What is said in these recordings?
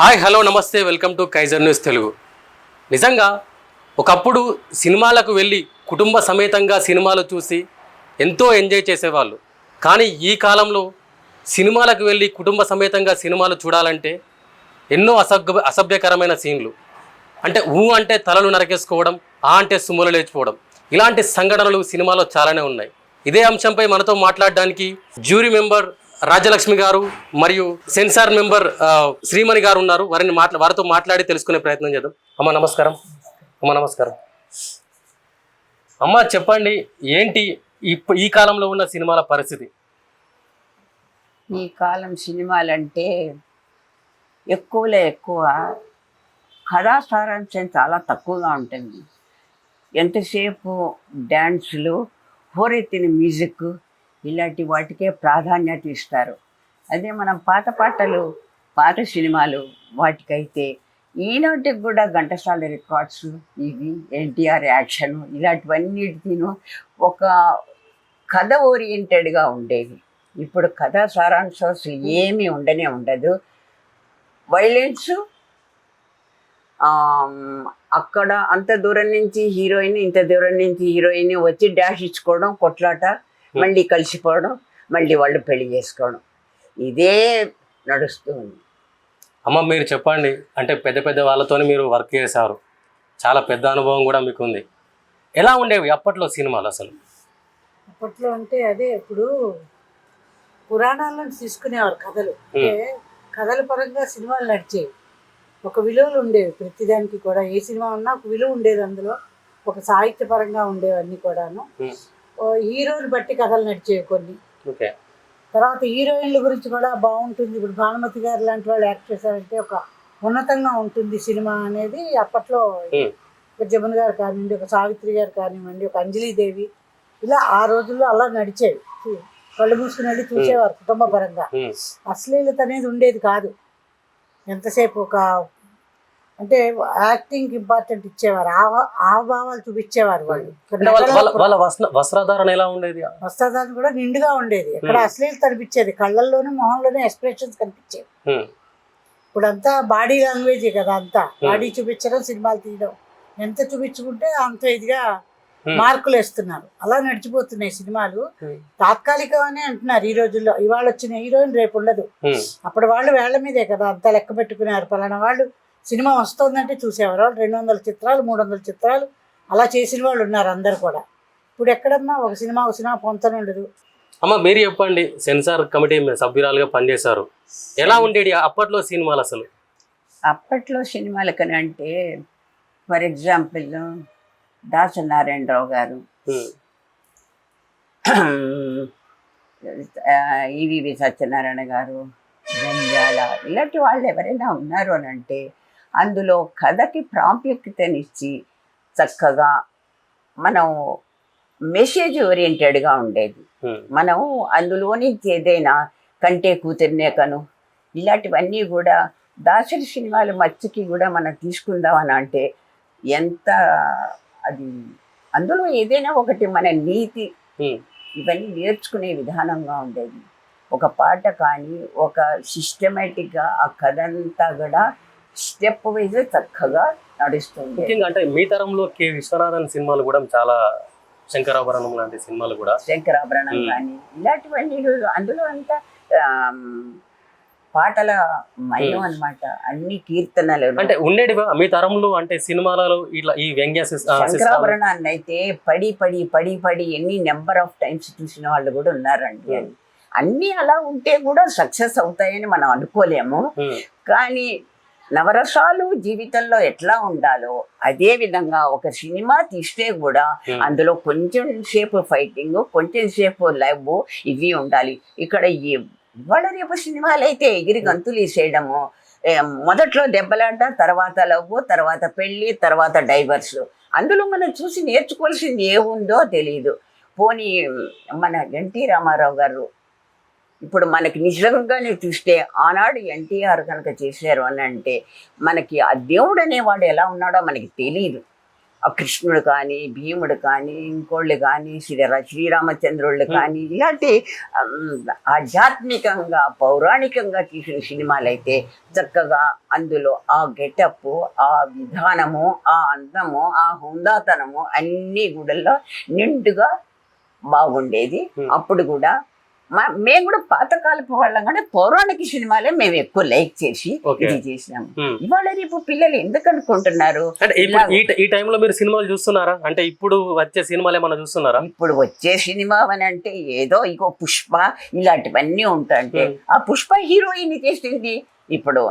Hi hello నమస్తే welcome to Kaiser News Telugu. నిజంగా ఒకప్పుడు సినిమాలకు వెళ్ళి కుటుంబ సమేతంగా సినిమాలు చూసి ఎంతో ఎంజాయ్ చేసేవాళ్ళు. కానీ ఈ కాలంలో సినిమాలకు వెళ్ళి కుటుంబ సమేతంగా సినిమాలు చూడాలంటే ఎన్నో అసభ్య అసభ్యకరమైన సీన్లు. అంటే ఊ అంటే తలలు నరకేసుకోవడం ఆ అంటే సుమ్ములు లేచిపోవడం. ఇలాంటి సంఘటనలు సినిమాలో చాలానే ఉన్నాయి. ఇదే అంశంపై మనతో మాట్లాడడానికి జ్యూరీ మెంబర్ రాజ్యలక్ష్మి గారు మరియు సెన్సార్ మెంబర్ శ్రీమణి గారు ఉన్నారు. వారిని మాట్లా వారితో మాట్లాడి తెలుసుకునే ప్రయత్నం చేద్దాం. అమ్మ నమస్కారం. అమ్మ నమస్కారం. అమ్మ చెప్పండి ఏంటి ఇప్పు ఈ కాలంలో ఉన్న సినిమాల పరిస్థితి? ఈ కాలం సినిమాలంటే ఎక్కువలో ఎక్కువ. కథా సారాంశం చాలా తక్కువగా ఉంటుంది. ఎంతసేపు డ్యాన్సులు హోరెత్తిన మ్యూజిక్ ఇలాంటి వాటికే ప్రాధాన్యత ఇస్తారు. అదే మనం పాత పాటలు పాత సినిమాలు వాటికైతే ఈనాటికి కూడా ఘంటసాల రికార్డ్స్ ఇవి ఎన్టీఆర్ యాక్షన్ ఇలాంటివన్నిటిను ఒక కథ ఓరియంటెడ్గా ఉండేవి. ఇప్పుడు కథా సారాంశం అసలు ఏమీ ఉండనే ఉండదు. వైలెన్స్ అక్కడ అంత దూరం నుంచి హీరోయిన్ ఇంత దూరం నుంచి హీరోయిన్ వచ్చి డాష్ ఇచ్చుకోవడం కొట్లాట మళ్ళీ కలిసిపోవడం మళ్ళీ వాళ్ళు పెళ్ళి చేసుకోవడం. ఇదే నడుస్తూ ఉంది. అమ్మ మీరు చెప్పండి. అంటే పెద్ద పెద్ద వాళ్ళతోనే మీరు వర్క్ చేశారు. చాలా పెద్ద అనుభవం కూడా మీకు ఉంది ఎలా ఉండేవి అప్పట్లో సినిమాలు అసలు? అప్పట్లో అంటే అదే ఇప్పుడు పురాణాల్లో తీసుకునేవారు కథలు. అంటే కథల పరంగా సినిమాలు నడిచేవి. ఒక విలువలు ఉండేవి ప్రతిదానికి కూడా. ఏ సినిమా ఉన్నా ఒక విలువ ఉండేది అందులో. ఒక సాహిత్య పరంగా ఉండేవన్నీ కూడాను. హీరోని బట్టి కథలు నడిచేవి కొన్ని. తర్వాత హీరోయిన్ల గురించి కూడా బాగుంటుంది. ఇప్పుడు భానుమతి గారు లాంటి వాళ్ళు యాక్ట్ చేశారంటే ఒక ఉన్నతంగా ఉంటుంది సినిమా అనేది అప్పట్లో. ఒక జమున గారు కానివ్వండి ఒక సావిత్రి గారు కానివ్వండి ఒక అంజలీదేవి ఇలా ఆ రోజుల్లో అలా నడిచేవి. కళ్ళు మూసుకుని వెళ్ళి చూసేవారు కుటుంబ పరంగా అశ్లీలత అనేది ఉండేది కాదు. ఎంతసేపు ఒక అంటే యాక్టింగ్ ఇంపార్టెంట్ ఇచ్చేవారు. ఆ ఆభావాలు చూపించేవారు వాళ్ళు. వస్త్రధారణ ఎలా ఉండేది? వస్త్రధారణ కూడా నిండుగా ఉండేది. ఎక్కడ Hmm. అశ్లీలత అనిపించేది కళ్ళల్లోనే మొహంలోనే ఎక్స్ప్రెషన్స్ కనిపించేవి. ఉమ్, ఇప్పుడు అంతా బాడీ లాంగ్వేజ్ కదా అంతా. బాడీ చూపించడం సినిమాలు తీయడం. ఎంత చూపించుకుంటే అంత ఇదిగా. మార్కులు వేస్తున్నారు. అలా నడిచిపోతున్నాయి సినిమాలు. తాత్కాలికమని అంటున్నారు ఈ రోజుల్లో. ఇవాళ వచ్చిన హీరోయిన్ రేపు ఉండదు. అప్పుడు వాళ్ళు వేళ్ళ మీదే కదా అంతా లెక్క పెట్టుకున్నారు. పలానా వాళ్ళు సినిమా వస్తుందంటే చూసేవారు. వాళ్ళు రెండు వందల చిత్రాలు మూడు వందల చిత్రాలు అలా చేసిన వాళ్ళు ఉన్నారు అందరు కూడా. ఇప్పుడు ఎక్కడమ్మా? ఒక సినిమా ఒక సినిమా పొంతన ఉండదు. అమ్మ మీరు చెప్పండి. సెన్సార్ కమిటీ సభ్యురాలుగా పనిచేశారు. ఎలా ఉండేది అప్పట్లో సినిమాలు అసలు? అప్పట్లో సినిమాలు కని అంటే ఫర్ ఎగ్జాంపుల్ దాసనారాయణరావు గారు ఈవివి సత్యనారాయణ గారు జంజాల ఇలాంటి వాళ్ళు ఎవరైనా ఉన్నారు అని అంటే అందులో కథకి ప్రాముఖ్యతనిచ్చి చక్కగా మనం మెసేజ్ ఓరియంటెడ్గా ఉండేది. మనం అందులో నుంచి ఏదైనా కంటే కూతురినే కను ఇలాంటివన్నీ కూడా దాసరి సినిమాలు మచ్చికి కూడా మనం తీసుకుందామని అంటే ఎంత అది అందులో ఏదైనా ఒకటి మన నీతి ఇవన్నీ నేర్చుకునే విధానంగా ఉండేది. ఒక పాట కానీ ఒక సిస్టమేటిక్గా ఆ కథ అంతా కూడా స్టెప్ వైజ్ చక్కగా నడుస్తుంది. ముఖ్యంగా అంటే మీ తరంలో కె విశ్వనాథన్ సినిమాలు కూడా చాలా శంకరాభరణం లాంటి సినిమాలు కూడా. శంకరాభరణం. కానీ ఇలాంటివన్నీ అందులో అంతా పాటల మయం మ్మ్. అన్నమాట. అన్ని కీర్తనలు. అంటే ఉండేటివా? మీ తరంలో అంటే సినిమాలలో ఇట్లా ఈ వ్యంగ్య శంకరాభరణాన్ని అయితే పడి పడి పడి పడి ఎన్ని నెంబర్ ఆఫ్ టైమ్స్ చూసిన వాళ్ళు కూడా ఉన్నారండి. అన్నీ అలా ఉంటే కూడా సక్సెస్ అవుతాయని మనం అనుకోలేము. కానీ నవరసాలు జీవితంలో ఎట్లా ఉండాలో అదే విధంగా ఒక సినిమా తీస్తే కూడా ఉమ్, అందులో కొంచెం సేపు ఫైటింగ్ కొంచెం సేపు లవ్ ఇవి ఉండాలి. ఇక్కడ ఈ ఇవాళ రేపు సినిమాలు అయితే ఎగిరి గంతులు వేసేయడము మొదట్లో దెబ్బలాట తర్వాత లవ్ తర్వాత పెళ్ళి తర్వాత డైవర్స్ అందులో మనం చూసి నేర్చుకోవాల్సింది ఏముందో తెలియదు పోనీ మన ఎన్టీ రామారావు గారు ఇప్పుడు మనకి నిజంగానే చూస్తే ఆనాడు ఎన్టీఆర్ కనుక చేశారు అని అంటే మనకి ఆ దేవుడు అనేవాడు ఎలా ఉన్నాడో మనకి తెలియదు ఆ కృష్ణుడు కానీ భీముడు కానీ ఇంకోళ్ళు కానీ శ్రీ శ్రీరామచంద్రుళ్ళు కానీ ఇలాంటి ఆధ్యాత్మికంగా పౌరాణికంగా తీసిన సినిమాలు అయితే చక్కగా అందులో ఆ గెటప్ ఆ విధానము ఆ అందము ఆ హుందాతనము అన్నీ కూడా నిండుగా బాగుండేది. అప్పుడు కూడా మా మేము కూడా పాతకాలపు వాళ్ళం కానీ పౌరాణిక సినిమాలే మేము ఎక్కువ లైక్ చేసి. ఇది చేసినాము. ఇవాళ రేపు పిల్లలు ఎందుకు అనుకుంటున్నారు ఈ టైంలో మీరు సినిమాలు చూస్తున్నారా అంటే ఇప్పుడు వచ్చే సినిమాలు ఏమైనా చూస్తున్నారా ఇప్పుడు వచ్చే సినిమా అని అంటే ఏదో ఇగో పుష్ప ఇలాంటివన్నీ ఉంటాయంటే. ఆ పుష్ప హీరోయిన్ చేసింది ఇప్పుడు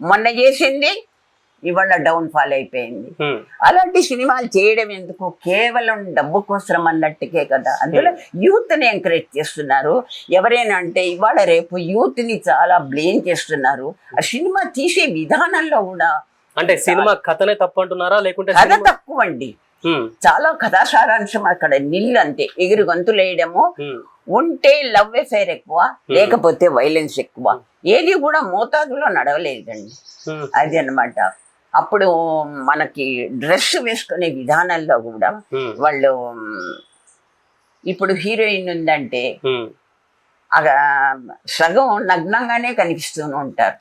మొన్న చేసింది ఇవాళ డౌన్ ఫాల్ అయిపోయింది. ఉమ్. అలాంటి సినిమాలు చేయడం ఎందుకు? కేవలం డబ్బు కోసం అన్నట్టుకే కదా. అందులో యూత్ని ఎంకరేజ్ చేస్తున్నారు. ఎవరైనా అంటే ఇవాళ రేపు యూత్ని చాలా బ్లేమ్ చేస్తున్నారు. ఆ సినిమా తీసే విధానంలో కూడా అంటే సినిమా కథనే తప్పు అంటున్నారా? లేకుంటే కథ తక్కువ అండి. చాలా కథా సారాంశం అక్కడ నిల్లు అంతే. ఎగురు గంతులు వేయడము ఉమ్. ఉంటే లవ్ ఎఫైర్ ఎక్కువ లేకపోతే వైలెన్స్ ఎక్కువ. ఏది కూడా మోతాదులో నడవలేదండి. అది అన్నమాట. అప్పుడు మనకి డ్రెస్ వేసుకునే విధానంలో కూడా. వాళ్ళు ఇప్పుడు హీరోయిన్ ఉందంటే సగం నగ్నంగానే కనిపిస్తూ ఉంటారు.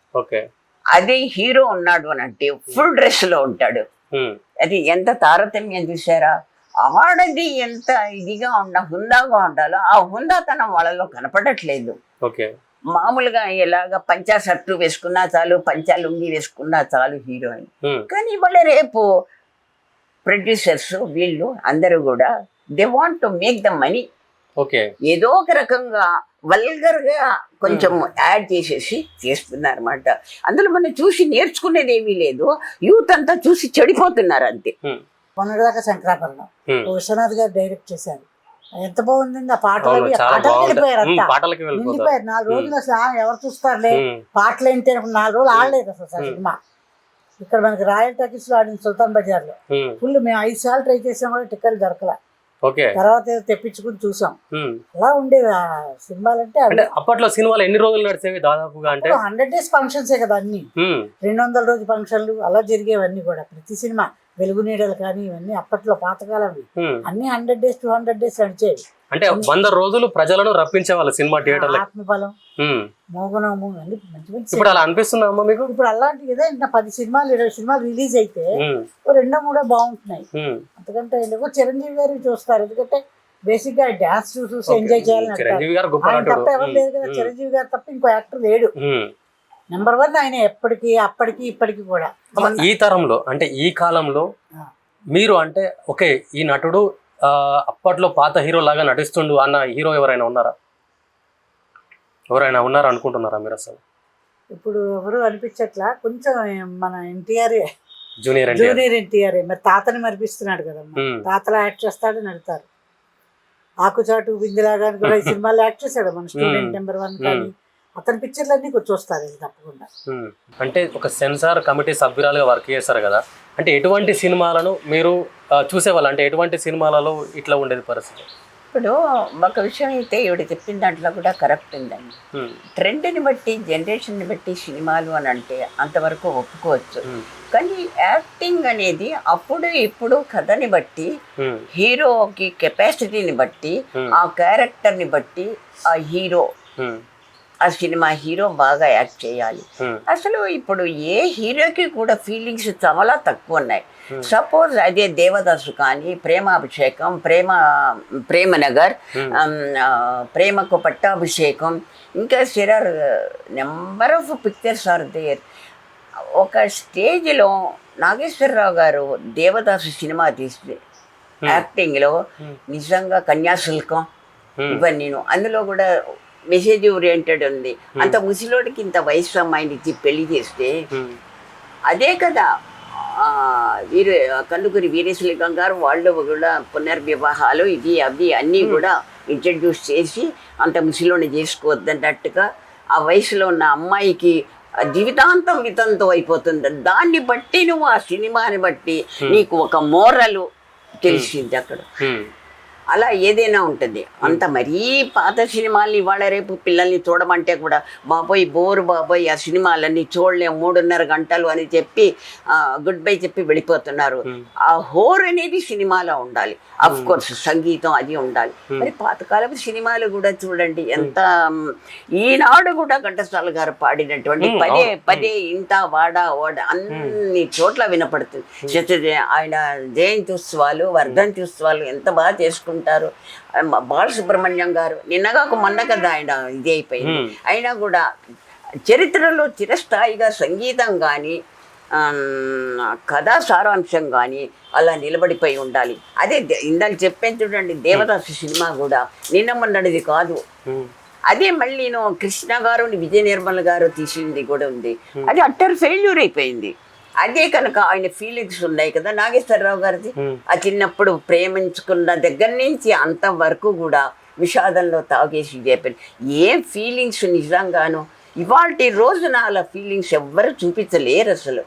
అదే హీరో ఉన్నాడు అని అంటే ఫుల్ డ్రెస్లో ఉంటాడు. అది ఎంత తారతమ్యం చూసారా ఆడది ఎంత ఇదిగా ఉండ హుందాగా ఉండాలో ఆ హుందాతనం వాళ్ళలో కనపడట్లేదు. మామూలుగా ఎలాగ పంచా షర్టు వేసుకున్నా చాలు పంచా లుంగి వేసుకున్నా చాలు హీరోయిన్. కానీ ఇవాళ రేపు ప్రొడ్యూసర్స్ వీళ్ళు అందరూ కూడా they want to make the money okay. ఏదో ఒక రకంగా వల్గర్గా కొంచెం యాడ్ చేసేసి చేస్తున్నారు అనమాట అందులో మనం చూసి నేర్చుకునేది ఏమీ లేదు. యూత్ అంతా చూసి చెడిపోతున్నారు అంతే. మొన్నటిదాకా. ఓ విశ్వనాథ్ గారు డైరెక్ట్ చేశారు. ఎంత బాగుందండి ఆ పాటలు వెళ్ళిపోయారు అంతా. పాటలకి వెళ్ళిపోతారు. నిండిపోయారు నాలుగు రోజులు అసలు ఎవరు చూస్తారులే. పాటలు ఏంటి నాలుగు రోజులు ఆడలేదు అసలు. సినిమా. ఇక్కడ మనకి రాయల్ టాకీస్లో ఆడింది సుల్తాన్ బజార్లో. ఫుల్ మేము ఐదు సార్లు ట్రై చేసాం కూడా టికెట్ దొరకల. తర్వాత ఏదో తెప్పించుకుని చూసాం. అలా ఉండేవి ఆ సినిమాలు అంటే అప్పట్లో సినిమాలు ఎన్ని రోజులు నడిచేవి దాదాపుగా అంటే? హండ్రెడ్ డేస్ ఫంక్షన్సే కదా అన్ని. రెండు వందల రోజు ఫంక్షన్లు అలా జరిగేవన్నీ కూడా. ప్రతి సినిమా వెలుగు నీడలు కానీ ఇవన్నీ అప్పట్లో పాతకాలం. అన్ని hundred days two hundred days నడిచేవి. అంటే వంద రోజులు ప్రజలను రప్పించేవాళ్ళు సినిమా థియేటర్లకు. ఆత్మబలం. మోగనోము ఇప్పుడు అలా అనిపిస్తుందా అమ్మా మీకు? ఇప్పుడు అలాంటి ఏదో ఇంకా పది సినిమాలు ఇరవై సినిమాలు రిలీజ్ అయితే రెండో మూడో బాగుంటున్నాయి. ఉమ్. అంతకంటే ఎందుకో? చిరంజీవి గారు చూస్తారు. ఎందుకంటే బేసిక్గా డాన్స్ చూసి ఎంజాయ్ చేయాలని తప్ప ఎవరు లేదు కదా. చిరంజీవి గారు తప్ప ఇంకో యాక్టర్ లేడు. నెంబర్ వన్ ఆయన ఎప్పటికీ అప్పటికి ఇప్పటికి కూడా. ఈ తరంలో అంటే ఈ కాలంలో. మీరు అంటే ఓకే ఈ నటుడు అప్పట్లో పాత హీరో లాగా నటిస్తుండు అన్న హీరో ఎవరైనా ఉన్నారా? ఎవరైనా ఉన్నారా అనుకుంటున్నారా మీరు అసలు? ఇప్పుడు ఎవరు అనిపించట్లా? కొంచెం మన ఎన్టీఆర్ జూనియర్ జూనియర్ ఎన్టీఆర్ మరి తాతని మరిపిస్తున్నాడు కదమ్మా ఉమ్. తాతలా యాక్ట్ చేస్తాడు నడతారు ఆకుచాటు బిందిలాగా కూడా ఈ సినిమాలో యాక్ట్ చేశాడు మన స్టూడెంట్. నెంబర్ వన్ కానీ. అతని పిక్చర్లన్నీ కొంచెం చూస్తారు ఇది తప్పకుండా. అంటే ఒక సెన్సార్ కమిటీ సభ్యురాలుగా వర్క్ చేస్తారు కదా అంటే ఎటువంటి సినిమాలను మీరు చూసేవాళ్ళు అంటే ఎటువంటి సినిమాలలో ఇట్లా ఉండేది పరిస్థితి ఇప్పుడు ఒక విషయం అయితే ఈవిడ చెప్పిన దాంట్లో కూడా కరెక్ట్ ఉందండి. ట్రెండ్ని బట్టి జనరేషన్ని బట్టి సినిమాలు అని అంటే అంతవరకు ఒప్పుకోవచ్చు. కానీ యాక్టింగ్ అనేది అప్పుడు ఇప్పుడు కథని బట్టి. హీరోకి కెపాసిటీని బట్టి. ఆ క్యారెక్టర్ని బట్టి ఆ హీరో. ఆ సినిమా హీరో బాగా యాక్ట్ చేయాలి. అసలు ఇప్పుడు ఏ హీరోకి కూడా ఫీలింగ్స్ చాలా తక్కువ ఉన్నాయి. సపోజ్ అదే దేవదాసు కానీ ప్రేమాభిషేకం ప్రేమ ప్రేమనగర్ ప్రేమకు పట్టాభిషేకం ఇంకా several number of pictures are there ఒక స్టేజ్లో నాగేశ్వరరావు గారు దేవదాసు సినిమా తీసి యాక్టింగ్లో. నిజంగా కన్యాశుల్కం. ఇవన్నీ అందులో కూడా మెసేజ్ ఓరియంటెడ్ ఉంది అంత ముసలోడికి ఇంత వయసు అమ్మాయిని ఇచ్చి పెళ్ళి చేస్తే. అదే కదా. వీరు కందుకూరి వీరేశలింగం గారు వాళ్ళు కూడా పునర్వివాహాలు ఇది అవి అన్నీ కూడా ఇంట్రడ్యూస్ చేసి అంత ముసలోని చేసుకోవద్దన్నట్టుగా ఆ వయసులో ఉన్న అమ్మాయికి జీవితాంతం వితంతో అయిపోతుంది. దాన్ని బట్టి నువ్వు ఆ సినిమాని బట్టి నీకు ఒక మోరలు తెలిసింది అక్కడ. అలా ఏదైనా ఉంటుంది. అంత మరీ పాత సినిమాలు ఇవాళ రేపు పిల్లల్ని చూడమంటే కూడా బాబోయ్ బోరు బాబోయ్ ఆ సినిమాలన్నీ చూడలేము మూడున్నర గంటలు అని చెప్పి గుడ్ బై చెప్పి వెళ్ళిపోతున్నారు. ఆ హోర్ అనేది సినిమాలో ఉండాలి. అఫ్ కోర్స్ సంగీతం అది ఉండాలి. మరి పాతకాలపు సినిమాలు కూడా చూడండి ఎంత ఈనాడు కూడా ఘంటసాల గారు పాడినటువంటి పదే. పదే ఇంత వాడ ఓడ అన్ని చోట్ల వినపడుతుంది. ఆయన జయంతి ఉత్సవాలు వర్ధంతి ఉత్సవాలు ఎంత బాగా చేసుకుంటారు. మ- బాలసుబ్రహ్మణ్యం గారు నిన్నగాక మొన్న కదా ఆయన ఇది అయిపోయింది. అయినా కూడా చరిత్రలో చిరస్థాయిగా సంగీతం కానీ కథా సారాంశం కానీ అలా నిలబడిపోయి ఉండాలి. అదే ఇందాక చెప్పాను చూడండి దేవదాసు సినిమా కూడా నిన్న మొన్నటిది కాదు. అదే మళ్ళీ నేను కృష్ణ గారు విజయ నిర్మల్ గారు తీసింది కూడా ఉంది. అది అట్టర్ ఫెయిల్యూర్ అయిపోయింది. అదే కనుక ఆయన ఫీలింగ్స్ ఉన్నాయి కదా నాగేశ్వరరావు గారిది. ఆ చిన్నప్పుడు ప్రేమించుకున్న దగ్గర నుంచి అంత వరకు కూడా విషాదంలో తాగేసి చెప్పాను ఏం ఫీలింగ్స్ నిజంగాను? ఇవాళ రోజున అలా ఫీలింగ్స్ ఎవ్వరు చూపించలేరు అసలు.